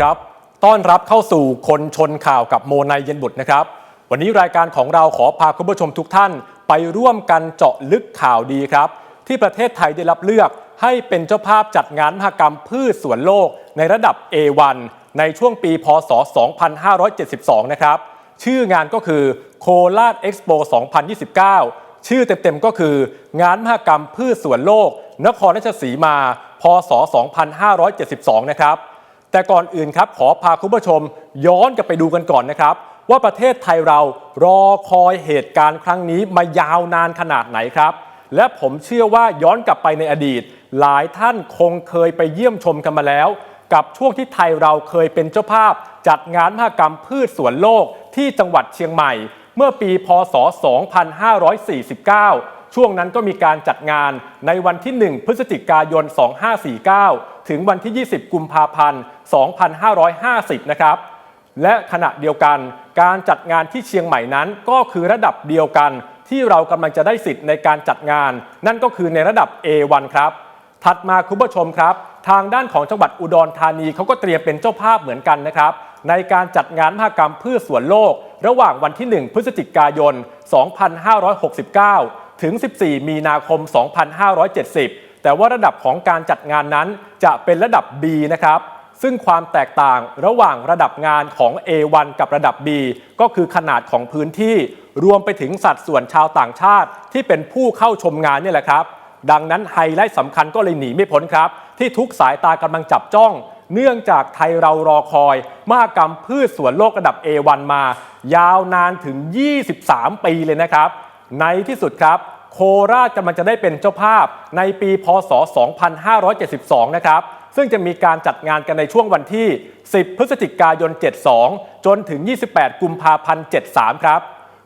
ครับ ต้อนรับเข้าสู่คนชนข่าวกับโมนายเย็นบุตรนะครับ วันนี้รายการของเราขอพาคุณผู้ชมทุกท่าน ไปร่วมกันเจาะลึกข่าวดีครับ ที่ประเทศไทยได้รับเลือกให้เป็นเจ้าภาพจัดงานมหกรรมพืชสวนโลกในระดับ A1 ในช่วงปี พศ 2572 นะครับ ชื่องานก็คือโคราชเอ็กซ์โป2029 ชื่อเต็มๆก็คือ งานมหกรรมพืชสวนโลก นครราชสีมา พศ 2572 นะครับ แต่ก่อนอื่นครับขอพาคุณผู้ชมย้อนกลับไปดูกันก่อนนะครับ ว่าประเทศไทยเรารอคอยเหตุการณ์ครั้งนี้มายาวนานขนาดไหนครับ และผมเชื่อว่าย้อนกลับไปในอดีต หลายท่านคงเคยไปเยี่ยมชมกันมาแล้ว กับช่วงที่ไทยเราเคยเป็นเจ้าภาพ จัดงานมหกรรมพืชสวนโลกที่จังหวัดเชียงใหม่ เมื่อปีพศ 2549 ช่วงนั้นก็มีการจัดงานในวันที่ 1 พฤศจิกายน 2549 ถึงวันที่ 20 กุมภาพันธ์ 2550 นะครับ และขณะเดียวกันการจัดงานที่เชียงใหม่นั้นก็คือระดับเดียวกันที่เรากำลังจะได้สิทธิ์ในการจัดงาน นั่นก็คือในระดับ A1 ครับ ถัดมาคุณผู้ชมครับ ทางด้านของจังหวัดอุดรธานีเขาก็เตรียมเป็นเจ้าภาพเหมือนกันนะครับ ในการจัดงานมหกรรมพืชสวนโลก ระหว่างวันที่ 1 พฤศจิกายน 2569 ถึง 14 มีนาคม 2570 แต่ว่าระดับของการจัดงานนั้นจะเป็นระดับ B นะครับซึ่งความแตกต่างระหว่างระดับงานของ A1 กับระดับ B ก็คือขนาดของพื้นที่ รวมไปถึงสัดส่วนชาวต่างชาติ ที่เป็นผู้เข้าชมงานนี่แหละครับ ดังนั้นไฮไลท์สำคัญก็เลยหนีไม่พ้นครับ ที่ทุกสายตากำลังจับจ้อง เนื่องจากไทยเรารอคอย มหกรรมพืชสวนโลกระดับ A1 มา ยาวนานถึง 23 ปีเลยนะครับ ในที่สุดครับ โคราชกำลังจะได้เป็นเจ้าภาพในปีพศ 2572 นะครับ ซึ่งจะมีการจัดงานกันในช่วงวันที่ 10 พฤศจิกายน 72 จนถึง 28 กุมภาพันธ์ 73 ครับ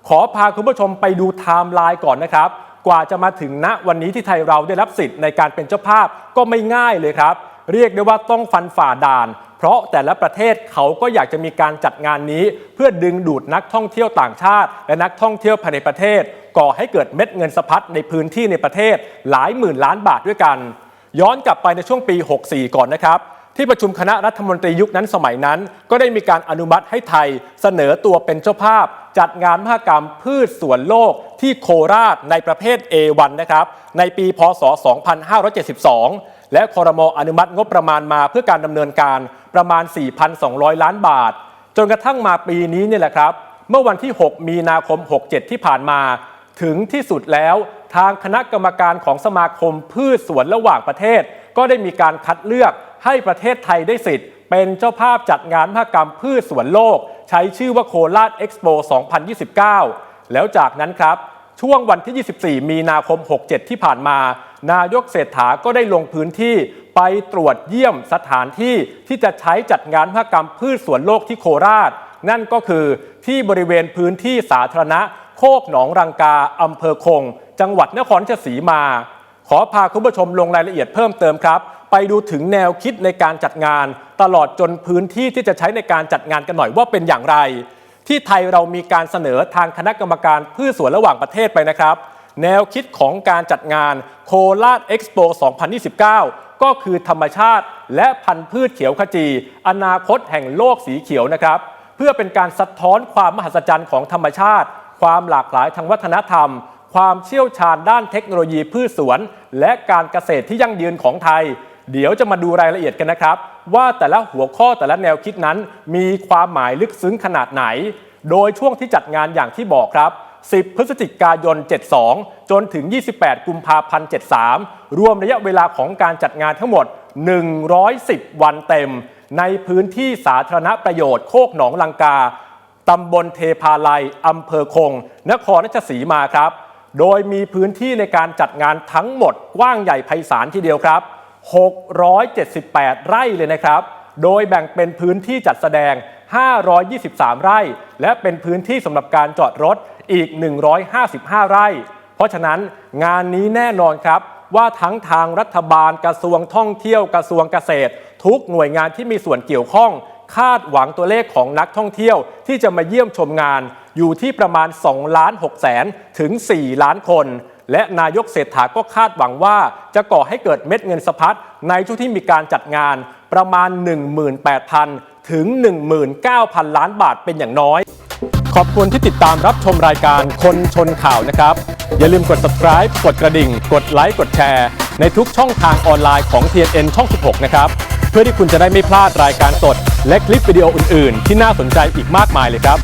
ขอพาคุณผู้ชมไปดูไทม์ไลน์ก่อนนะครับ กว่าจะมาถึงณวันนี้ที่ไทยเราได้รับสิทธิ์ในการเป็นเจ้าภาพก็ไม่ง่ายเลยครับ เรียกได้ว่าต้องฟันฝ่าด่าน เพราะแต่ละประเทศเขาก็อยากจะมีการจัดงานนี้ เพื่อดึงดูดนักท่องเที่ยวต่างชาติ และนักท่องเที่ยวภายในประเทศ ก่อให้เกิดเม็ดเงินสะพัดในพื้นที่ในประเทศหลายหมื่นล้านบาทด้วยกัน ย้อนกลับไปในช่วงปี 64 ก่อนนะครับที่ประชุมคณะรัฐมนตรียุคนั้นสมัยนั้น ก็ได้มีการอนุมัติให้ไทยเสนอตัวเป็นเจ้าภาพ จัดงานมหกรรมพืชสวนโลกที่โคราชในประเภท A1 นะครับ ในปีพศ 2572 และคอรมออนุมัติงบประมาณมาเพื่อการดำเนินการ ประมาณ 4,200 ล้านบาท จนกระทั่งมาปีนี้เนี่ยแหละครับ เมื่อวันที่ 6 มีนาคม 67 ที่ผ่านมา ถึงที่สุดแล้วทางคณะกรรมการของสมาคมพืชสวนระหว่างประเทศ ก็ได้มีการคัดเลือกให้ประเทศไทยได้สิทธิ์ เป็นเจ้าภาพจัดงานมหกรรมพืชสวนโลก ใช้ชื่อว่าโคราชเอ็กซ์โป2029 แล้วจากนั้นครับ ช่วงวันที่ 24 มีนาคม 67 ที่ผ่านมา นายกเศรษฐาก็ได้ลงพื้นที่ ไปตรวจเยี่ยมสถานที่ที่จะใช้จัดงานมหกรรมพืชสวนโลกที่โคราช นั่นก็คือที่บริเวณพื้นที่สาธารณะ โคกหนองรังกาอำเภอคง จังหวัดนครราชสีมา ขอพาคุณผู้ชมลงรายละเอียดเพิ่มเติมครับ ไปดูถึงแนวคิดในการจัดงาน ตลอดจนพื้นที่ที่จะใช้ในการจัดงานกันหน่อยว่าเป็นอย่างไร ที่ไทยเรามีการเสนอทางคณะกรรมการพืชสวนระหว่างประเทศไปนะครับ แนวคิดของการจัดงานโคราชเอ็กซ์โป2029 ก็คือธรรมชาติและพันธุ์พืชเขียวขจี อนาคตแห่งโลกสีเขียวนะครับ เพื่อเป็นการสะท้อนความมหัศจรรย์ของธรรมชาติ ความหลากหลายทางวัฒนธรรม ความเชี่ยวชาญด้านเทคโนโลยีพืชสวน และการเกษตรที่ยั่งยืนของไทย เดี๋ยวจะมาดูรายละเอียดกันนะครับ ว่าแต่ละหัวข้อแต่ละแนวคิดนั้น มีความหมายลึกซึ้งขนาดไหน โดยช่วงที่จัดงานอย่างที่บอกครับ 10 พฤศจิกายน 72 จนถึง 28 กุมภาพันธ์ 73 รวมระยะเวลาของการจัดงานทั้งหมด 110 วันเต็ม ในพื้นที่สาธารณประโยชน์โคกหนองลังกา ตำบลเทพาลัย อำเภอคง นครราชสีมาครับ โดยมีพื้นที่ในการจัดงานทั้งหมดกว้างใหญ่ไพศาลทีเดียวครับ 678 ไร่เลยนะครับ โดยแบ่งเป็นพื้นที่จัดแสดง 523 ไร่ และเป็นพื้นที่สำหรับการจอดรถอีก 155 ไร่ เพราะฉะนั้นงานนี้แน่นอนครับว่าทั้งทางรัฐบาลกระทรวงท่องเที่ยวกระทรวงเกษตร ทุกหน่วยงานที่มีส่วนเกี่ยวข้อง คาดหวังตัวเลขของนักท่องเที่ยวที่จะมาเยี่ยมชมงาน อยู่ที่ประมาณ2ล้าน6แสนถึง 4 ล้านคน และนายกเศรษฐาก็คาดหวังว่าจะก่อให้เกิดเม็ดเงินสะพัดในช่วงที่มีการจัดงานประมาณ 18,000 ถึง 19,000 ล้านบาทเป็นอย่างน้อย ขอบคุณที่ติดตามรับชมรายการคนชนข่าวนะครับ อย่าลืมกด subscribe กดกระดิ่ง กดไลค์กดแชร์ ในทุกช่องทางออนไลน์ของ TNN ช่อง 16 นะครับ เพื่อที่คุณจะได้ไม่พลาดรายการสด และคลิปวิดีโออื่น ๆ ที่น่าสนใจอีกมากมายเลยครับ